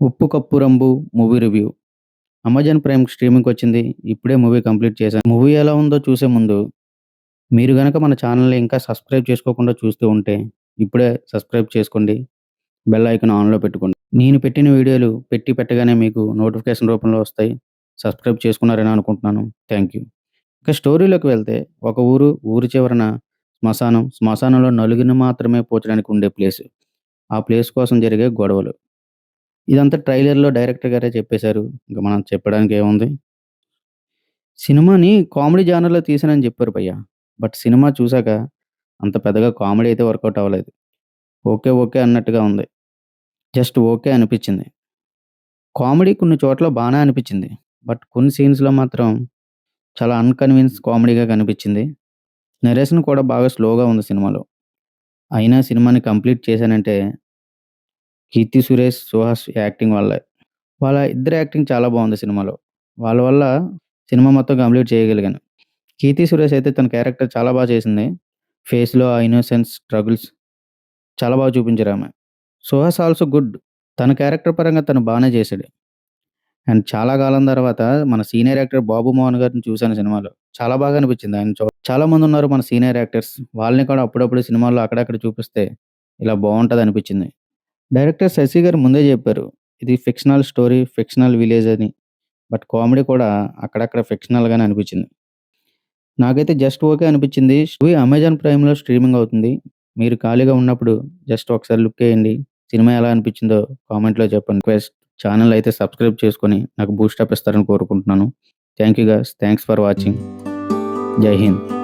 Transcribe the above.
Uppu Kappurambu movie review. Amazon Prime స్ట్రీమింగ్కి వచ్చింది ఇప్పుడే movie complete చేశాను. మూవీ ఎలా ఉందో చూసే ముందు మీరు గనక మన ఛానల్ని ఇంకా సబ్స్క్రైబ్ చేసుకోకుండా చూస్తూ ఉంటే ఇప్పుడే సబ్స్క్రైబ్ చేసుకోండి. బెల్ ఐకాన్ ఆన్లో పెట్టుకోండి. నేను పెట్టిన వీడియోలు పెట్టి పెట్టగానే మీకు నోటిఫికేషన్ రూపంలో వస్తాయి. సబ్స్క్రైబ్ చేసుకున్నారని అనుకుంటున్నాను. Thank you. ఇక స్టోరీలోకి వెళ్తే ఒక ఊరు ఊరి చివరన శ్మశానం. శ్మశానంలో నలుగురిని మాత్రమే పోచడానికి ఉండే ప్లేస్. ఆ ప్లేస్ కోసం జరిగే గొడవలు. ఇదంతా ట్రైలర్లో డైరెక్టర్ గారే చెప్పేశారు. ఇంకా మనం చెప్పడానికి ఏముంది? సినిమాని కామెడీ జానర్లో తీసానని చెప్పారు భయ్య. బట్ సినిమా చూసాక అంత పెద్దగా కామెడీ అయితే వర్కౌట్ అవ్వలేదు. ఓకే ఓకే అన్నట్టుగా ఉంది. జస్ట్ ఓకే అనిపించింది. కామెడీ కొన్ని చోట్ల బాగానే అనిపించింది. బట్ కొన్ని సీన్స్లో మాత్రం చాలా అన్కన్విన్స్ కామెడీగా కనిపించింది. నెరేషన్ కూడా బాగా స్లోగా ఉంది సినిమాలో. అయినా సినిమాని కంప్లీట్ చేశానంటే కీర్తి సురేష్ సుహాస్ యాక్టింగ్ వల్లే వాళ్ళ ఇద్దరు యాక్టింగ్ చాలా బాగుంది సినిమాలో. వాళ్ళ వల్ల సినిమా మొత్తం కంప్లీట్ చేయగలిగాను. కీర్తి సురేష్ అయితే తన క్యారెక్టర్ చాలా బాగా చేసింది. ఫేస్లో ఆ ఇన్నోసెన్స్ స్ట్రగుల్స్ చాలా బాగా చూపించారు ఆమె. Suhas also good. తన క్యారెక్టర్ పరంగా తను బాగానే చేశాడు. అండ్ చాలా కాలం తర్వాత మన సీనియర్ యాక్టర్ బాబు మోహన్ గారిని చూశాను సినిమాలో. చాలా బాగా అనిపించింది. ఆయన చూ చాలా మంది ఉన్నారు మన సీనియర్ యాక్టర్స్. వాళ్ళని కూడా అప్పుడప్పుడు సినిమాల్లో అక్కడక్కడ చూపిస్తే ఇలా బాగుంటుంది అనిపించింది. డైరెక్టర్ శశి గారు ముందే చెప్పారు ఇది ఫిక్షనల్ స్టోరీ ఫిక్షనల్ విలేజ్ అని. బట్ కామెడీ కూడా అక్కడక్కడ ఫిక్షనల్గానే అనిపించింది. నాకైతే జస్ట్ ఓకే అనిపించింది. మూవీ అమెజాన్ ప్రైమ్లో స్ట్రీమింగ్ అవుతుంది. మీరు ఖాళీగా ఉన్నప్పుడు జస్ట్ ఒకసారి లుక్ వేయండి. సినిమా ఎలా అనిపించిందో కామెంట్లో చెప్పండి. రిక్వెస్ట్ ఛానల్ అయితే సబ్స్క్రైబ్ చేసుకొని నాకు బూస్టప్ ఇస్తారని కోరుకుంటున్నాను. Thank you guys thanks for watching. Jai Hind.